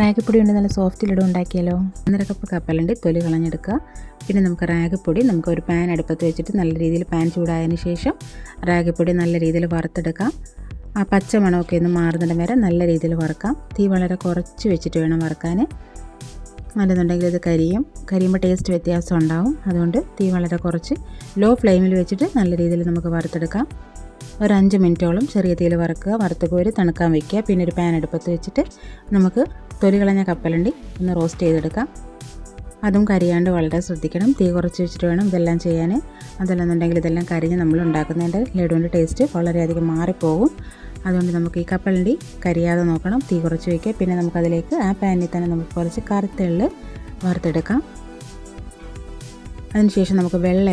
റാഗിപ്പൊടി കൊണ്ട് നല്ല സോഫ്റ്റ് ലഡു ഉണ്ടാക്കിയാലോ? ഒന്നര കപ്പ് കപ്പലുണ്ട് തൊലി കളഞ്ഞെടുക്കുക. പിന്നെ നമുക്ക് റാഗിപ്പൊടി നമുക്ക് ഒരു പാൻ അടുപ്പത്ത് വെച്ചിട്ട് നല്ല രീതിയിൽ പാൻ ചൂടായതിന് ശേഷം റാഗിപ്പൊടി നല്ല രീതിയിൽ വറുത്തെടുക്കാം. ആ പച്ച മണമൊക്കെ ഒന്ന് മാറുന്നിടം വരെ നല്ല രീതിയിൽ വറുക്കാം. തീ വളരെ കുറച്ച് വെച്ചിട്ട് വേണം വറുക്കാൻ അല്ലെന്നുണ്ടെങ്കിൽ ഇത് കരിയും. കരിയുമ്പോൾ ടേസ്റ്റ് വ്യത്യാസം ഉണ്ടാവും. അതുകൊണ്ട് തീ വളരെ കുറച്ച് ലോ ഫ്ലെയിമിൽ വെച്ചിട്ട് നല്ല രീതിയിൽ നമുക്ക് വറുത്തെടുക്കാം. ഒരു അഞ്ച് മിനിറ്റോളം ചെറിയ തീയിൽ വറുക്കുക. വറുത്ത് കോരി തണുക്കാൻ വയ്ക്കുക പിന്നെ ഒരു പാൻ അടുപ്പത്ത് വെച്ചിട്ട് നമുക്ക് തൊലി കളഞ്ഞ കപ്പലണ്ടി. ഒന്ന് റോസ്റ്റ് ചെയ്തെടുക്കാം. അതും കരിയാണ്ട് വളരെ ശ്രദ്ധിക്കണം. തീ കുറച്ച് വെച്ചിട്ട് വേണം ഇതെല്ലാം ചെയ്യാൻ അതല്ലെന്നുണ്ടെങ്കിൽ ഇതെല്ലാം കരിഞ്ഞ് നമ്മൾ ഉണ്ടാക്കുന്നതിന്റെ ലഡുവിന്റെ ടേസ്റ്റ് വളരെയധികം മാറിപ്പോകും. അതുകൊണ്ട് നമുക്ക് ഈ കപ്പലണ്ടി കരിയാതെ നോക്കണം. തീ കുറച്ച് വയ്ക്കുക. പിന്നെ നമുക്കതിലേക്ക് ആ പാനിൽ തന്നെ നമുക്ക് കുറച്ച് കറുത്തെള്ള് വറുത്തെടുക്കാം. അതിനുശേഷം നമുക്ക് വെള്ള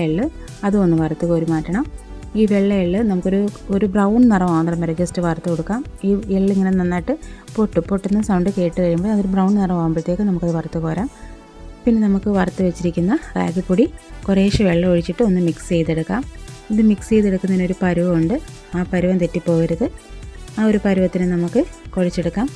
അതും ഒന്ന് വറുത്ത് കോരി മാറ്റണം. ഈ വെള്ള എള്ള് നമുക്കൊരു ഒരു ബ്രൗൺ നിറം മാത്രം വരെ ജസ്റ്റ് വറുത്ത് കൊടുക്കാം. ഈ എള്ള് ഇങ്ങനെ നന്നായിട്ട് പൊട്ട്. പൊട്ടുന്ന സൗണ്ട് കേട്ട് കഴിയുമ്പോൾ അതൊരു ബ്രൗൺ നിറം ആകുമ്പോഴത്തേക്ക് നമുക്കത് വറുത്ത് കോരാം. പിന്നെ നമുക്ക് വറുത്ത് വെച്ചിരിക്കുന്ന റാഗിപ്പൊടി കുറേശ്ശെ വെള്ളം ഒഴിച്ചിട്ട് ഒന്ന് മിക്സ് ചെയ്തെടുക്കാം. ഇത് മിക്സ് ചെയ്തെടുക്കുന്നതിനൊരു പരുവമുണ്ട് ആ പരുവം തെറ്റിപ്പോകരുത്. ആ ഒരു പരുവത്തിന് നമുക്ക് കുഴച്ചെടുക്കാം.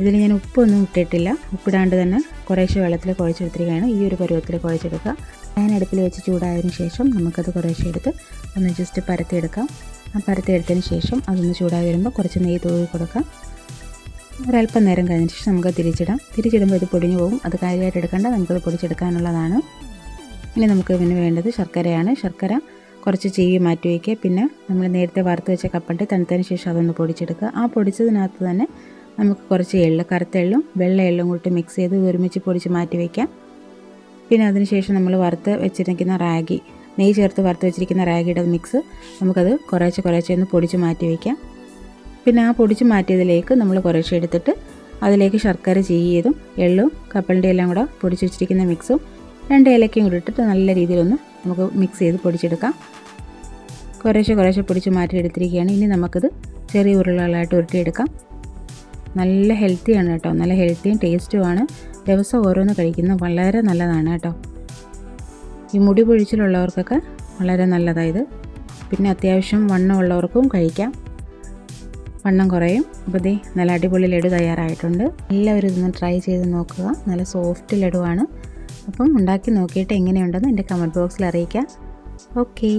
ഇതിൽ ഞാൻ ഉപ്പൊന്നും ഇട്ടിട്ടില്ല. ഉപ്പിടാണ്ട് തന്നെ കുറേശ്ശെ വെള്ളത്തിൽ കുഴച്ചെടുത്തിരിക്കുകയാണ്. ഈ ഒരു പരുവത്തിൽ കുഴച്ചെടുക്കുക. ഞാൻ അടുപ്പിൽ വെച്ച് ചൂടായതിനു ശേഷം നമുക്കത് കുറേശ്ശെ എടുത്ത് ഒന്ന് ജസ്റ്റ് പരത്തിയെടുക്കാം. ആ പരത്തിയെടുത്തതിന് ശേഷം അതൊന്ന് ചൂടായി വരുമ്പോൾ കുറച്ച് നെയ്യ് തൂവി കൊടുക്കാം. ഒരല്പം നേരം കഴിഞ്ഞ ശേഷം നമുക്ക് തിരിച്ചിടാം. തിരിച്ചിടുമ്പോൾ ഇത് പൊടിഞ്ഞു പോകും. അത് കാര്യമായിട്ട് എടുക്കേണ്ട. നമുക്കത് പൊടിച്ചെടുക്കാനുള്ളതാണ്. ഇനി നമുക്ക് പിന്നെ വേണ്ടത് ശർക്കരയാണ്. ശർക്കര കുറച്ച് ചീവി മാറ്റി വയ്ക്കുക. പിന്നെ നമ്മൾ നേരത്തെ വറുത്ത് വെച്ച കപ്പണ്ടി. തണുത്തതിന് ശേഷം അതൊന്ന് പൊടിച്ചെടുക്കുക. ആ പൊടിച്ചതിനകത്ത് തന്നെ നമുക്ക് കുറച്ച് എള്ള് കറുത്ത എള്ളും വെള്ള എള്ളും കൂട്ടി മിക്സ് ചെയ്ത് ഒരുമിച്ച് പൊടിച്ച് മാറ്റി വയ്ക്കാം പിന്നെ അതിനുശേഷം നമ്മൾ വറുത്ത് വെച്ചിരിക്കുന്ന റാഗി നെയ്യ് ചേർത്ത് വറുത്ത് വെച്ചിരിക്കുന്ന റാഗിയുടെ മിക്സ് നമുക്കത് കുറേശ്ശെ കുറേശ്ശെ ഒന്ന് പൊടിച്ച് മാറ്റി വയ്ക്കാം പിന്നെ ആ പൊടിച്ച് മാറ്റിയതിലേക്ക് നമ്മൾ കുറേശ്ശെ എടുത്തിട്ട് അതിലേക്ക് ശർക്കര ചീയതും എള്ളും കപ്പലിന്റെ എല്ലാം കൂടെ പൊടിച്ച് വെച്ചിരിക്കുന്ന മിക്സും രണ്ട് ഏലക്കയും കൂടി ഇട്ടിട്ട് നല്ല രീതിയിലൊന്ന് നമുക്ക് മിക്സ് ചെയ്ത് പൊടിച്ചെടുക്കാം. കുറേശ്ശെ കുറേശ്ശെ പൊടിച്ച് മാറ്റി എടുത്തിരിക്കുകയാണ് ഇനി നമുക്കത് ചെറിയ ഉരുളകളായിട്ട് ഉരുട്ടിയെടുക്കാം നല്ല ഹെൽത്തിയാണ് കേട്ടോ. നല്ല ഹെൽത്തിയും ടേസ്റ്റുമാണ് ദിവസം ഓരോന്ന് കഴിക്കുന്നത് വളരെ നല്ലതാണ് കേട്ടോ. ഈ മുടി പൊഴിച്ചിലുള്ളവർക്കൊക്കെ വളരെ നല്ലതായത്. പിന്നെ അത്യാവശ്യം വണ്ണം ഉള്ളവർക്കും കഴിക്കാം. വണ്ണം കുറയും. അപ്പോൾ ദേ നല്ല അടിപൊളി ലഡു തയ്യാറായിട്ടുണ്ട്. എല്ലാവരും ഇതൊന്ന് ട്രൈ ചെയ്ത് നോക്കുക. നല്ല സോഫ്റ്റ് ലഡുവാണ്. അപ്പം ഉണ്ടാക്കി നോക്കിയിട്ട് എങ്ങനെയുണ്ടെന്ന് എന്റെ കമന്റ് ബോക്സിൽ അറിയിക്കാം. ഓക്കേ